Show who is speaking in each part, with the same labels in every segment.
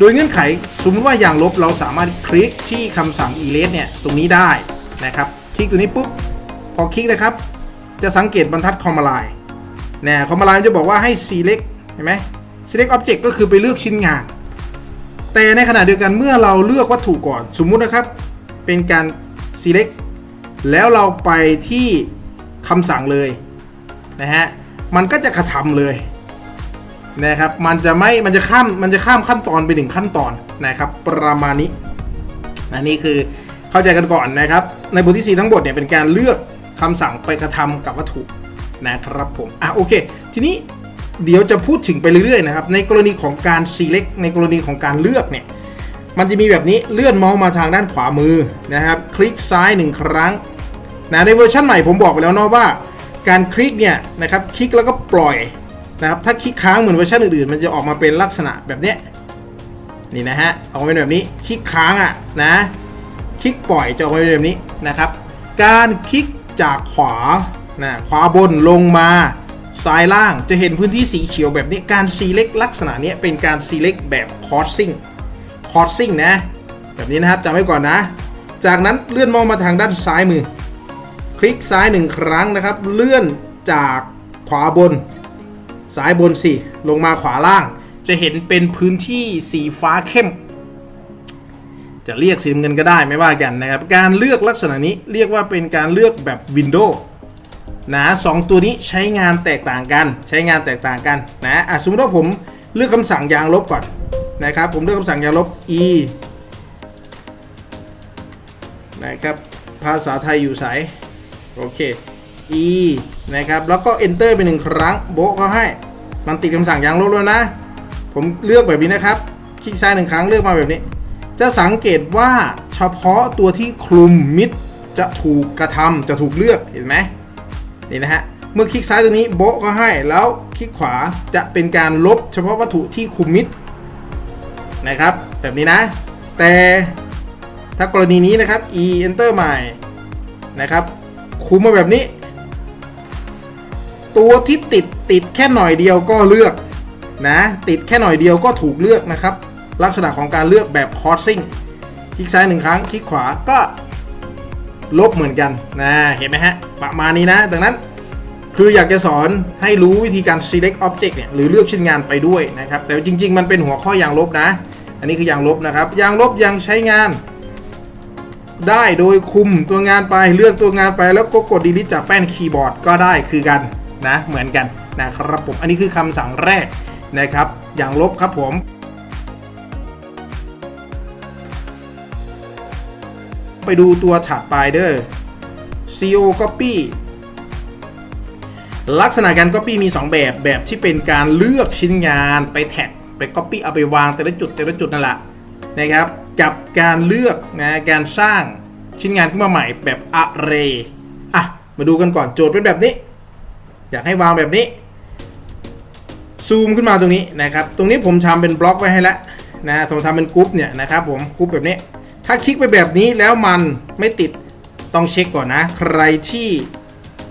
Speaker 1: โดยเงื่อนไขสมมติว่าอย่างลบเราสามารถคลิกที่คำสั่ง erase เนี่ยตรงนี้ได้นะครับ คลิกตัวนี้ปุ๊บพอคลิกนะครับ จะสังเกตบรรทัด command นะคอมมานด์จะบอกว่าให้ select เห็นไหม select object ก็คือไปเลือกชิ้นงาน แต่ในขณะเดียวกันเมื่อเราเลือกวัตถุก่อน สมมุตินะครับ เป็นการ select แล้วเราไปที่คำสั่งเลยนะฮะ มันก็จะกระทำเลย นะครับมันจะไม่มันจะข้ามมันจะข้ามขั้นตอนไปหนึ่งขั้นตอนนะครับ ประมาณนี้ อันนี้คือเข้าใจกันก่อนนะครับ ในบทที่ 4 ทั้งบทเนี่ยเป็นการเลือกคำสั่งไปกระทำกับวัตถุนะครับผมอะโอเค ทีนี้เดี๋ยวจะพูดถึงไปเรื่อยๆนะครับ ในกรณีของการ select ในกรณีของการเลือกเนี่ยมันจะมีแบบนี้เลื่อนเมาส์มาทางด้านขวามือนะครับ คลิกซ้าย1ครั้งนะในเวอร์ชันใหม่ผมบอกไปแล้วเนาะว่า การคลิกเนี่ยนะครับคลิกแล้วก็ปล่อย นะครับถ้าคลิกค้างเหมือนเวอร์ชันอื่นๆ มันจะออกมาเป็นลักษณะแบบเนี้ยนี่นะฮะออกมาเป็นแบบนี้คลิกค้างอะนะคลิกปล่อยจะออกมาเป็นแบบนี้นะครับ การคลิกจากขวานะขวาบนลงมาซ้ายล่างจะเห็นพื้นที่สีเขียวแบบนี้การ select ลักษณะนี้เป็นการ select แบบ crossing คอร์ซิ่งนะ แบบนี้นะครับจำไว้ก่อนนะ จากนั้นเลื่อนมองมาทางด้านซ้ายมือ คลิกซ้ายหนึ่งครั้งนะครับ เลื่อนจากขวาบน ซ้ายบนสิ ลงมาขวาล่าง จะเห็นเป็นพื้นที่สีฟ้าเข้ม จะเรียกสีเงินก็ได้ไม่ว่ากันนะครับ การเลือกลักษณะนี้เรียกว่าเป็นการเลือกแบบวินโดว์นะสองตัวนี้ใช้งานแตกต่างกัน ใช้งานแตกต่างกันนะอะสมมติว่าผมเลือกคำสั่งยางลบก่อนนะครับ ผมเลือกคำสั่งยางลบ e นะครับ ภาษาไทยอยู่สาย โอเค e นะครับแล้วก็ enter ไปหนึ่งครั้งโบะเขาให้มันติดคำสั่งยางลบแล้วนะ ผมเลือกแบบนี้นะครับ คลิกซ้ายหนึ่งครั้งเลือกมาแบบนี้ จะสังเกตว่าเฉพาะตัวที่คลุมมิดจะถูกกระทำจะถูกเลือกเห็นไหมนี่นะฮะเมื่อคลิกซ้ายตัวนี้โบะก็ให้แล้วคลิกขวาจะเป็นการลบเฉพาะวัตถุที่คลุมมิดนะครับ แบบนี้นะ แต่ถ้ากรณีนี้นะครับ e enter ใหม่นะครับคุมมาแบบนี้ ตัวที่ติดติดแค่หน่อยเดียวก็เลือกนะติดแค่หน่อยเดียวก็ถูกเลือกนะครับ ลักษณะของการเลือกแบบ crossing คลิกซ้ายหนึ่งครั้งคลิกขวาก็ลบเหมือนกันนะเห็นไหมฮะประมาณนี้นะ ดังนั้นคืออยากจะสอนให้รู้วิธีการ select object เนี่ยหรือเลือกชิ้นงานไปด้วยนะครับ แต่จริง ๆ มันเป็นหัวข้อยางลบนะ อันนี้คือยางลบนะครับยางลบยังใช้งาน ได้โดยคุมตัวงานไปเลือกตัวงานไปแล้วก็กด delete จากแป้นคีย์บอร์ดก็ได้คือกัน นะเหมือนกันนะครับผมอันนี้คือคำสั่งแรกนะครับ อย่างลบครับผมไปดูตัวถัดไปเด้อ CO copy ลักษณะการ Copy มี 2 แบบแบบที่เป็นการเลือกชิ้นงานไปแท็กไป Copy เอาไปวางแต่ละจุดแต่ละจุดนั่นแหละนะครับ กับการเลือกนะการสร้างชิ้นงานขึ้นมาใหม่แบบ Array อะ มาดูกันก่อนโจทย์เป็นแบบนี้ อยากให้วางแบบนี้ ซูมขึ้นมาตรงนี้นะครับ ตรงนี้ผมทำเป็นบล็อกไว้ให้แล้วนะผมทำเป็นกรุ๊ปเนี่ยนะครับผมกรุ๊ปแบบนี้ ถ้าคลิกไปแบบนี้แล้วมันไม่ติดต้องเช็คก่อนนะ ใครที่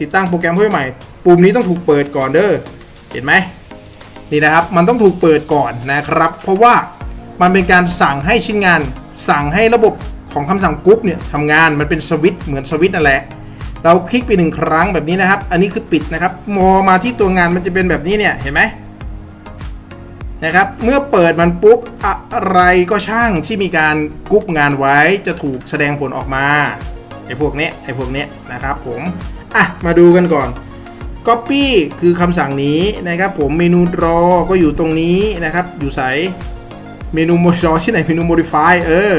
Speaker 1: ติดตั้งโปรแกรมเพื่อใหม่ ปุ่มนี้ต้องถูกเปิดก่อนเด้อเห็นไหมนี่นะครับ มันต้องถูกเปิดก่อนนะครับ เพราะว่ามันเป็นการสั่งให้ชิ้นงาน สั่งให้ระบบของคำสั่งกรุ๊ปเนี่ยทำงานมันเป็นสวิตช์เหมือนสวิตช์นั่นแหละ เราคลิกไปหนึ่งครั้งแบบนี้นะครับ อันนี้คือปิดนะครับมอมาที่ตัวงานมันจะเป็นแบบนี้เนี่ยเห็นไหมนะครับ เมื่อเปิดมันปุ๊บอะไรก็ช่างที่มีการกรุ๊ปงานไว้จะถูกแสดงผลออกมาไอ้พวกเนี้ยไอ้พวกเนี้ยนะครับผมอะมาดูกันก่อน Copy คือคำสั่งนี้นะครับ ผมเมนู draw ก็อยู่ตรงนี้นะครับ อยู่ใสเมนู draw ที่ไหนเมนู modify เออ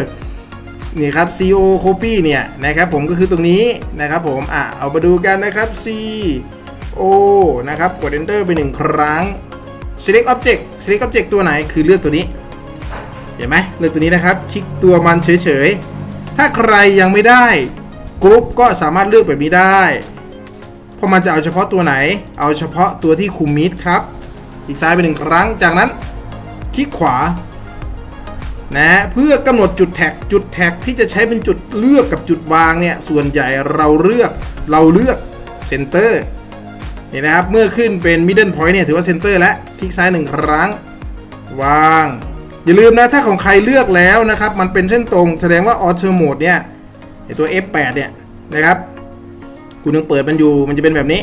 Speaker 1: นี่ครับ CO copy เนี่ยนะครับผมก็คือตรงนี้นะครับผมอะเอามาดูกันนะครับ CO นะครับกด enter ไปหนึ่งครั้ง select object select object ตัวไหนคือเลือกตัวนี้ เห็นไหมเลือกตัวนี้นะครับ คลิกตัวมันเฉยๆ ถ้าใครยังไม่ได้กรุ๊ปก็สามารถเลือกแบบนี้ได้ เพราะมันจะเอาเฉพาะตัวไหน เอาเฉพาะตัวที่คุมมิดครับ อีกซ้ายไปหนึ่งครั้ง จากนั้น คลิกขวา นะเพื่อกำหนดจุดแท็กจุดแท็กที่จะใช้เป็นจุดเลือกกับจุดวางเนี่ยส่วนใหญ่เราเลือกเราเลือกเซนเตอร์นี่นะครับเมื่อขึ้นเป็น middle point เนี่ยถือว่าเซนเตอร์แล้วคลิกซ้ายหนึ่งครั้ง วาง อย่าลืมนะถ้าของใครเลือกแล้วนะครับ มันเป็นเส้นตรงแสดงว่าออเทอร์โหมดเนี่ยไอตัว F8 เนี่ยนะครับคุณยังเปิดมันอยู่มันจะเป็นแบบนี้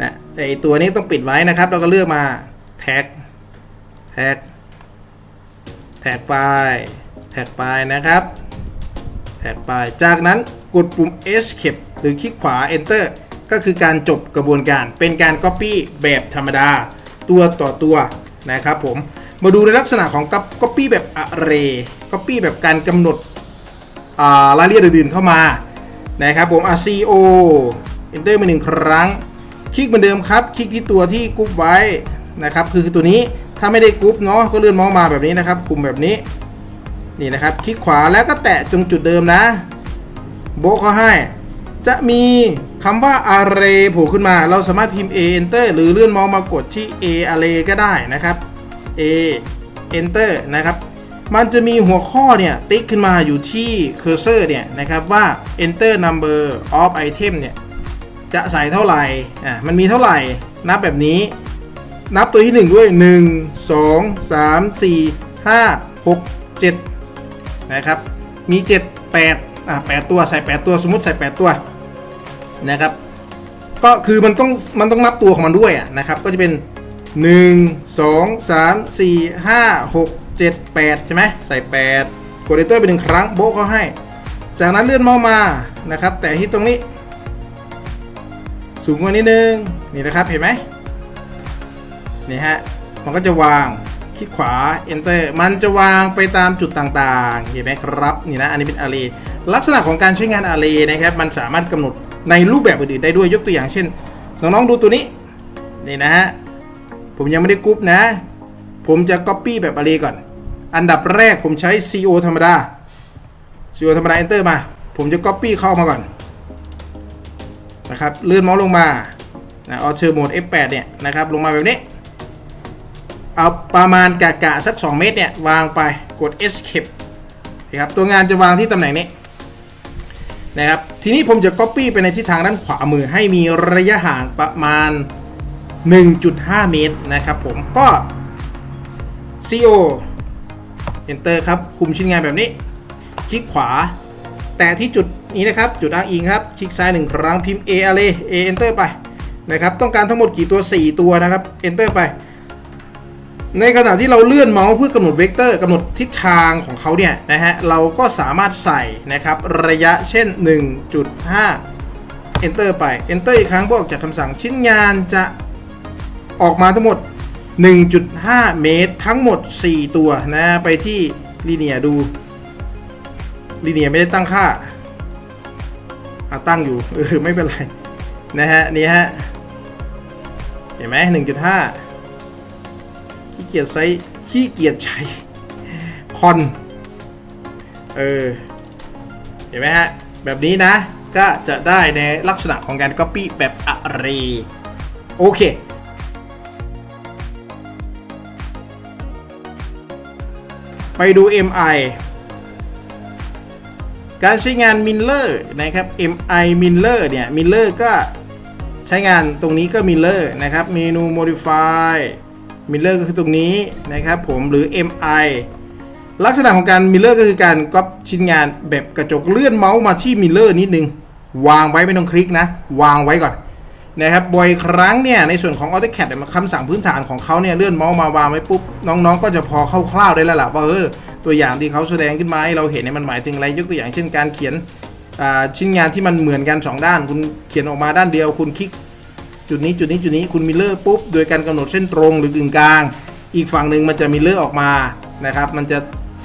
Speaker 1: นะไอตัวนี้ต้องปิดไว้นะครับ เราก็เลือกมาแท็กแท็ก แท็กไปแท็กไปนะครับ แท็กไป จากนั้นกดปุ่ม Escape หรือคลิกขวา Enter ก็คือการจบกระบวนการ เป็นการ Copy แบบธรรมดา ตัวต่อตัวนะครับผม มาดูในลักษณะของ Copy แบบ Array Copy แบบการกำหนดอารายละเอียดอื่นๆเข้ามา นะครับผม RCO Enter มาหนึ่งครั้ง คลิกเหมือนเดิมครับ คลิกที่ตัวที่กรุ๊ปไว้นะครับ คือตัวนี้ ถ้าไม่ได้กรุ๊ปเนาะก็เลื่อนมาส์มาแบบนี้นะครับ คุมแบบนี้ นี่นะครับ คลิกขวาแล้วก็แตะตรงจุดเดิมนะ โบะเขาให้ จะมีคำว่า array โผล่ขึ้นมา เราสามารถพิมพ์ a enter หรือเลื่อนมาส์มากดที่ a array ก็ได้นะครับ a enter นะครับมันจะมีหัวข้อเนี่ยติ๊กขึ้นมาอยู่ที่ cursor เนี่ยนะครับว่า enter number of item เนี่ยจะใส่เท่าไหร่อะมันมีเท่าไหร่นับแบบนี้ นับตัวที่ 1 ด้วย 1 2 3 4 5 6 7 นะครับ มี 7 8 อะ 8 ตัวใส่ 8 ตัวสมมติใส่ 8 ตัวนะครับ ก็คือมันต้องมันต้องนับตัวของมันด้วยอะนะครับ ก็จะเป็น 1 2 3 4 5 6 7 8 ใช่ไหมใส่ 8 กดเ enter ไปหนึ่งครั้งโบ๊ะเขาให้ จากนั้นเลื่อนเมาส์มานะครับ แต่ที่ตรงนี้ สูงกว่านิดนึงนี่นะครับเห็นไหม นี่ฮะมันก็จะวางคลิกขวา enter มันจะวางไปตามจุดต่างๆ เห็นไหมครับนี่นะอันนี้เป็น array ลักษณะของการใช้งาน array นะครับมันสามารถกำหนดในรูปแบบอื่นๆได้ด้วยยกตัวอย่างเช่นน้องๆดูตัวนี้นี่นะฮะผมยังไม่ได้กรุ๊ปนะ ผมจะ copy แบบ array ก่อน อันดับแรกผมใช้ co ธรรมดา co ธรรมดา enter มา ผมจะ copy เข้ามาก่อนนะครับเลื่อนเมาส์ลงมานะออเชอร์โหมด F8 เนี่ยนะครับลงมาแบบนี้ เอาประมาณกะกะสัก 2 เมตรเนี่ย วางไปกด Escape นะครับตัวงานจะวางที่ตำแหน่งนี้นะครับทีนี้ผมจะ Copy ไปในทิศทางด้านขวามือให้มีระยะห่างประมาณ 1.5 เมตรนะครับผมก็ CO Enter ครับ คุมชิ้นงานแบบนี้ คลิกขวา แต่ที่จุดนี้นะครับ จุดอ้างอิงครับ คลิกซ้ายหนึ่งครั้งพิมพ์ A array A enter ไปนะครับ ต้องการทั้งหมดกี่ตัว 4 ตัวนะครับ enter ไป ในขณะที่เราเลื่อนเมาส์เพื่อกำหนดเวกเตอร์กำหนดทิศทางของเขาเนี่ยนะฮะเราก็สามารถใส่นะครับระยะเช่น 1.5 enter ไป enter อีกครั้งเพื่อออกจากคำสั่งชิ้นงานจะออกมาทั้งหมด 1.5 เมตรทั้งหมด 4 ตัวนะไปที่ลีเนียดูลีเนียไม่ได้ตั้งค่าอะตั้งอยู่เออไม่เป็นไรนะฮะนี่ฮะเห็นไหมหนึ่งจุดห้าขี้เกียจไซส์ขี้เกียจใช้คอน เออ เห็นไหมฮะ แบบนี้นะ ก็จะได้ในลักษณะของการ Copy แบบอะไรโอเคไปดู MI การใช้งาน Miller นะครับ MI Miller เนี่ย Miller ก็ใช้งานตรงนี้ก็ Miller นะครับ เมนู Modify Miller ก็คือตรงนี้นะครับผมหรือ MI ลักษณะของการ Miller ก็คือการก๊อปชิ้นงานแบบกระจกเลื่อนเมาส์มาที่ Miller นิดนึง วางไว้ไม่ต้องคลิกนะ วางไว้ก่อนนะครับบ่อยครั้งเนี่ยในส่วนของ AutoCAD มันคำสั่งพื้นฐานของเขาเนี่ยเลื่อนเมาส์มาวางไว้ปุ๊บน้องๆ ก็จะพอคร่าวๆได้แล้วล่ะว่าเออตัวอย่างที่เขาแสดงขึ้นมาให้เราเห็นเนี่ยมันหมายถึงอะไรยกตัวอย่างเช่นการเขียนชิ้นงานที่มันเหมือนกัน 2 ด้าน คุณเขียนออกมาด้านเดียว คุณคลิก จุดนี้จุดนี้จุดนี้คุณมิลเลอร์ปุ๊บโดยการกำหนดเส้นตรงหรือกึ่งกลาง อีกฝั่งหนึ่งมันจะมิลเลอร์ออกมานะครับ มันจะ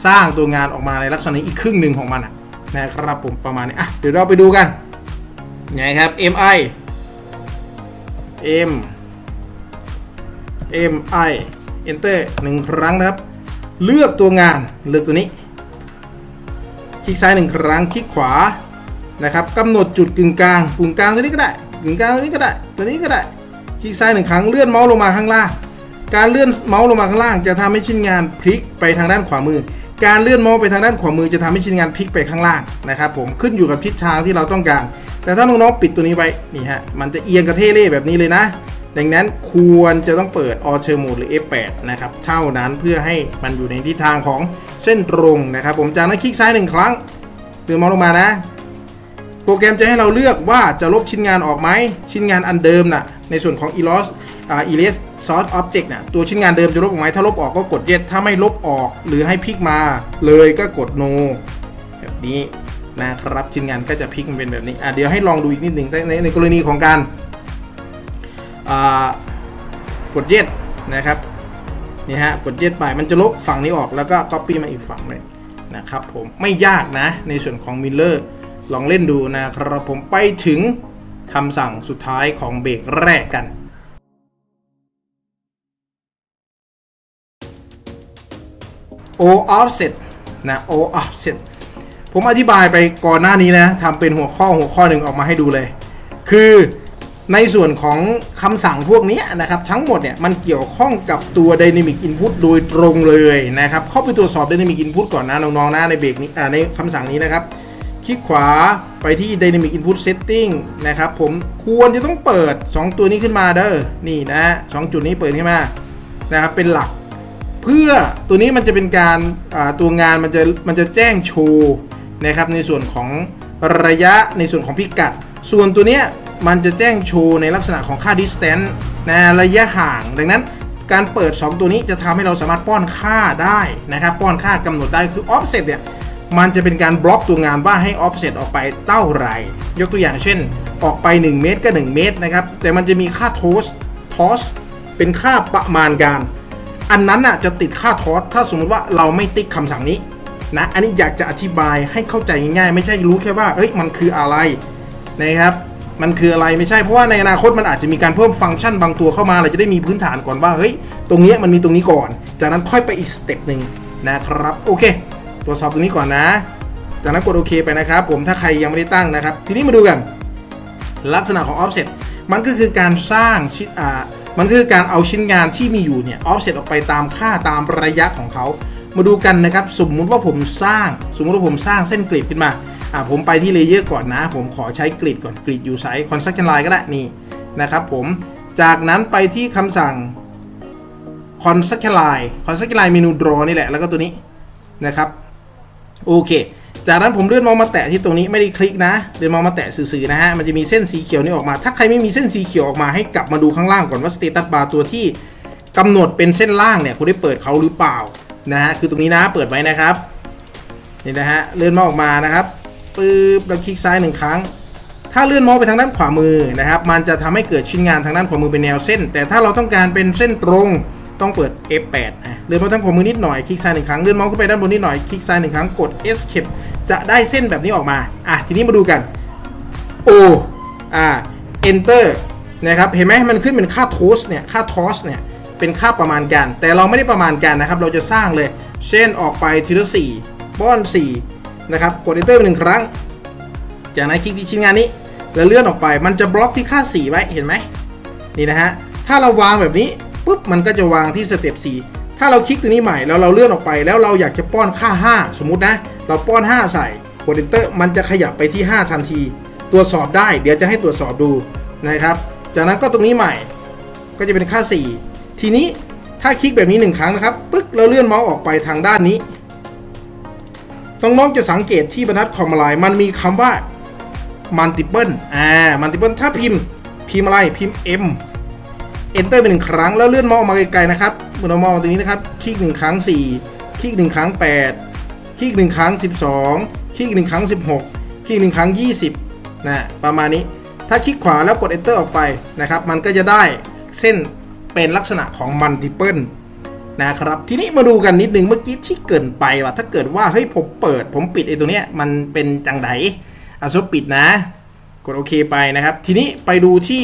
Speaker 1: สร้างตัวงานออกมาในลักษณะอีกครึ่งหนึ่งของมันอะนะครับผมประมาณนี้อะเดี๋ยวเราไปดูกันไงครับ MI M M I Enter หนึ่งครั้งนะครับ เลือกตัวงานเลือกตัวนี้ คลิกซ้ายหนึ่งครั้งคลิกขวานะครับกำหนดจุดกึ่งกลางกึ่งกลางตัวนี้ก็ได้กึ่งกลางตัวนี้ก็ได้ ตัวนี้ก็ได้คลิกซ้ายหนึ่งครั้งเลื่อนเมาส์ลงมาข้างล่าง การเลื่อนเมาส์ลงมาข้างล่าง จะทำให้ชิ้นงานพลิกไปทางด้านขวามือ การเลื่อนเมาส์ไปทางด้านขวามือจะทำให้ชิ้นงานพลิกไปข้างล่างนะครับผมขึ้นอยู่กับทิศทางที่เราต้องการ แต่ถ้าน้องๆปิดตัวนี้ไว้นี่ฮะมันจะเอียงกระเทเล่แบบนี้เลยนะ ดังนั้นควรจะต้องเปิด Auto Mode หรือ F8 นะครับเท่านั้นเพื่อให้มันอยู่ในทิศทางของเส้นตรงนะครับผมจากนั้นคลิกซ้ายหนึ่งครั้งเลื่อนเมาส์ลงมานะ รแกรมจะให้เราเลือกว่าจะลบชิ้นงานออกไหม ชิ้นงานอันเดิมน่ะในส่วนของ eros อ่า erase source object น่ะตัวชิ้นงานเดิมจะลบออกไหมถ้าลบออกก็กด yes ถ้าไม่ลบออกหรือให้พลิกมา เลยก็กด no แบบนี้นะครับชิ้นงานก็จะพลิกมันเป็นแบบนี้อะเดี๋ยวให้ลองดูอีกนิดหนึ่งในในในกรณีของการอ่ากด yes นะครับนี่ฮะกด yes ไปมันจะลบฝั่งนี้ออกแล้วก็ copy มาอีกฝั่งเลยนะครับผมไม่ยากนะในส่วนของ Miller ลองเล่นดูนะครับผมไปถึงคำสั่งสุดท้ายของเบรกแรกกัน O offset นะ O offset ผมอธิบายไปก่อนหน้านี้นะทำเป็นหัวข้อหัวข้อหนึ่งออกมาให้ดูเลย คือในส่วนของคำสั่งพวกนี้นะครับทั้งหมดเนี่ยมันเกี่ยวข้องกับตัว Dynamic Input โดยตรงเลยนะครับเข้าไปตรวจสอบ Dynamic Input ก่อนนะน้องๆนะในเบรกนี้ในคำสั่งนี้นะครับ ลิกขวาไปที่ Dynamic Input Setting นะครับผมควรจะต้องเปิด 2 ตัวนี้ขึ้นมาเด้อนี่นะสองจุดนี้เปิดขึ้นมานะครับเป็นหลัก เพื่อตัวนี้มันจะเป็นการตัวงานมันจะมันจะแจ้งโชว์นะครับในส่วนของระยะในส่วนของพิกัด ส่วนตัวเนี้ยมันจะแจ้งโชว์ในลักษณะของค่า distance นะระยะห่าง ดังนั้นการเปิด 2 ตัวนี้จะทำให้เราสามารถป้อนค่าได้นะครับ ป้อนค่ากำหนดได้คือ offset เนี่ย มันจะเป็นการบล็อกตัวงานว่าให้ offset ออกไปเท่าไหร่ ยกตัวอย่างเช่น ออกไป 1 เมตรก็ 1 เมตรนะครับ แต่มันจะมีค่า toss toss เป็นค่าประมาณการ อันนั้นน่ะจะติดค่าทอสถ้าสมมติว่าเราไม่ติ๊กคำสั่งนี้นะ อันนี้อยากจะอธิบายให้เข้าใจง่ายๆ ไม่ใช่รู้แค่ว่าเอ้ยมันคืออะไรนะครับมันคืออะไรไม่ใช่เพราะว่าในอนาคตมันอาจจะมีการเพิ่มฟังก์ชันบางตัวเข้ามาเราจะได้มีพื้นฐานก่อนว่าเฮ้ยตรงนี้มันมีตรงนี้ก่อน จากนั้นค่อยไปอีกสเต็ปหนึ่งนะครับโอเค ตรวจสอบตรงนี้ก่อนนะ จากนั้นกดโอเคไปนะครับ ผมถ้าใครยังไม่ได้ตั้งนะครับ ทีนี้มาดูกัน ลักษณะของ offset มันก็คือการสร้างชิ้นอ่ามันคือการเอาชิ้นงานที่มีอยู่เนี่ย offset ออกไปตามค่าตามระยะของเขา มาดูกันนะครับ สมมุติว่าผมสร้าง สมมุติว่าผมสร้างเส้นกริดขึ้นมาอ่าผมไปที่เลเยอร์ก่อนนะ ผมขอใช้กริดก่อนกริดอยู่ไซส์ construction line ก็ได้นี่นะครับผมจากนั้นไปที่คำสั่ง construction line construct line เมนู draw นี่แหละ แล้วก็ตัวนี้นะครับ โอเค จากนั้นผมเลื่อนมาส์มาแตะที่ตรงนี้ไม่ได้คลิกนะเลื่อนมาส์มาแตะสื่อๆนะฮะมันจะมีเส้นสีเขียวนี่ออกมา ถ้าใครไม่มีเส้นสีเขียวออกมาให้กลับมาดูข้างล่างก่อนว่าสเตตัสบาร์ตัวที่กำหนดเป็นเส้นล่างเนี่ยคุณได้เปิดเขาหรือเปล่านะฮะคือตรงนี้นะเปิดไว้นะครับนี่นะฮะเลื่อนมาส์ออกมานะครับปึ๊บแล้วคลิกซ้ายหนึ่งครั้ง ถ้าเลื่อนมาส์ไปทางด้านขวามือนะครับ มันจะทำให้เกิดชิ้นงานทางด้านขวามือเป็นแนวเส้น แต่ถ้าเราต้องการเป็นเส้นตรง ต้องเปิด F8 อะเลื่อนมาทางขวามือนิดหน่อยคลิกซ้ายหนึ่งครั้งเลื่อนเมาส์ขึ้นไปด้านบนนิดหน่อยคลิกซ้ายหนึ่งครั้งกด Escape จะได้เส้นแบบนี้ออกมาอะทีนี้มาดูกัน O อ่า Enter นะครับเห็นไหมมันขึ้นเป็นค่า toss เนี่ยค่า toss เนี่ยเป็นค่าประมาณการ แต่เราไม่ได้ประมาณการนะครับ เราจะสร้างเลย เช่นออกไปทีละ4ป้อน4นะครับกด Enter ไปหนึ่งครั้ง จากนั้นคลิกที่ชิ้นงานนี้ แล้วเลื่อนออกไปมันจะบล็อกที่ค่า 4 ไว้เห็นไหมนี่นะฮะถ้าเราวางแบบนี้ ปุ๊บมันก็จะวางที่สเต็ป4ถ้าเราคลิกตัวนี้ใหม่แล้วเราเลื่อนออกไป แล้วเราอยากจะป้อนค่า 5 สมมุตินะ เราป้อน 5 ใส่กด Enter มันจะขยับไปที่ 5 ทันที ตรวจสอบได้ เดี๋ยวจะให้ตรวจสอบดูนะครับ จากนั้นก็ตรงนี้ใหม่ ก็จะเป็นค่า 4 ทีนี้ถ้าคลิกแบบนี้ 1 ครั้งนะครับปึ๊กเราเลื่อนเมาส์ออกไปทางด้านนี้น้องๆจะสังเกตที่บรรทัดคอมไลน์มันมีคำว่า multiple อ่า multiple ถ้าพิมพ์พิมพ์อะไรพิมพ์ M enter ไปหนึ่งครั้งแล้วเลื่อนมาส์ออกมาไกลๆนะครับเมื่อเรามองตรงนี้นะครับ คลิกหนึ่งครั้ง 4 คลิกหนึ่งครั้ง 8 คลิกหนึ่งครั้ง 12 คลิกหนึ่งครั้ง 16 คลิกหนึ่งครั้ง 20 นะ ประมาณนี้ ถ้าคลิกขวาแล้วกด enter ออกไปนะครับ มันก็จะได้เส้นเป็นลักษณะของ multiple นะครับ ทีนี้มาดูกันนิดนึงเมื่อกี้ที่เกินไปว่า ถ้าเกิดว่าเฮ้ยผมเปิด ผมปิดไอ้ตัวเนี้ยมันเป็นจังไดอะสมมุติปิดนะ กดโอเคไปนะครับ ทีนี้ไปดูที่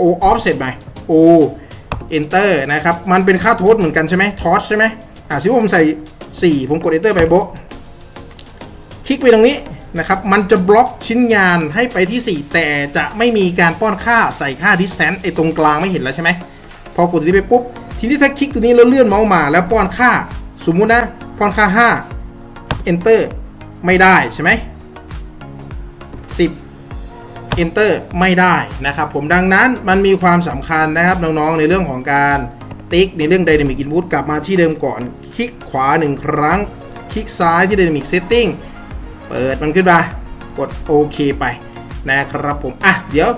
Speaker 1: O offset ไป O enter นะครับ มันเป็นค่าโทษเหมือนกันใช่ไหมทอสใช่ไหมอะซิวผมใส่ 4 ผมกด enter ไปโบคลิกไปตรงนี้นะครับ มันจะบล็อกชิ้นงานให้ไปที่ 4 แต่จะไม่มีการป้อนค่าใส่ค่า distance ไอ้ตรงกลางไม่เห็นแล้วใช่ไหม พอกดตัวนี้ไปปุ๊บ ทีนี้ถ้าคลิกตัวนี้แล้วเลื่อนเมาส์มา แล้วป้อนค่า สมมุตินะ ป้อนค่า 5 enter ไม่ได้ใช่ไหม enter ไม่ได้นะครับผมดังนั้นมันมีความสำคัญนะครับน้องๆในเรื่องของการติ๊กในเรื่อง Dynamic Input กลับมาที่เดิมก่อน คลิกขวา 1 ครั้ง คลิกซ้ายที่ Dynamic Setting เปิดมันขึ้นมา กดโอเคไปนะครับผม อะ เดี๋ยว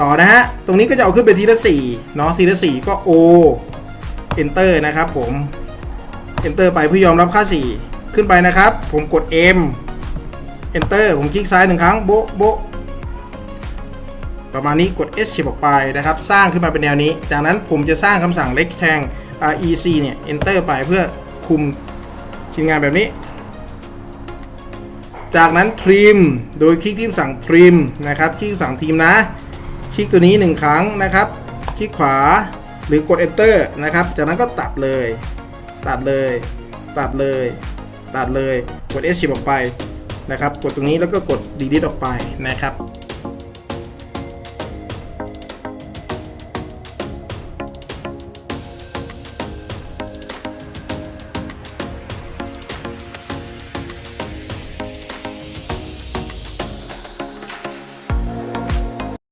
Speaker 1: ต่อนะฮะ ตรงนี้ก็จะเอาขึ้นไปทีละ4เนาะทีละ4ก็ O Enter นะครับผม Enter ไปเพื่อยอมรับค่า 4 ขึ้นไปนะครับ ผมกด M Enter ผมคลิกซ้ายหนึ่งครั้ง โบโบะ ประมาณนี้กด S เฉียบออกไปนะครับ สร้างขึ้นมาเป็นแนวนี้ จากนั้นผมจะสร้างคำสั่ง rectangle rec เนี่ย Enter ไปเพื่อคุมชิ้นงานแบบนี้ จากนั้น trim โดยคลิกที่สั่ง trim นะครับ คลิกสั่ง trim นะ คลิกตัวนี้ 1 ครั้งนะครับ คลิกขวาหรือกด enter นะครับ จากนั้นก็ตัดเลย ตัดเลย ตัดเลย ตัดเลย กด S 10ออกไปนะครับ กดตรงนี้แล้วก็กด delete ออกไปนะครับ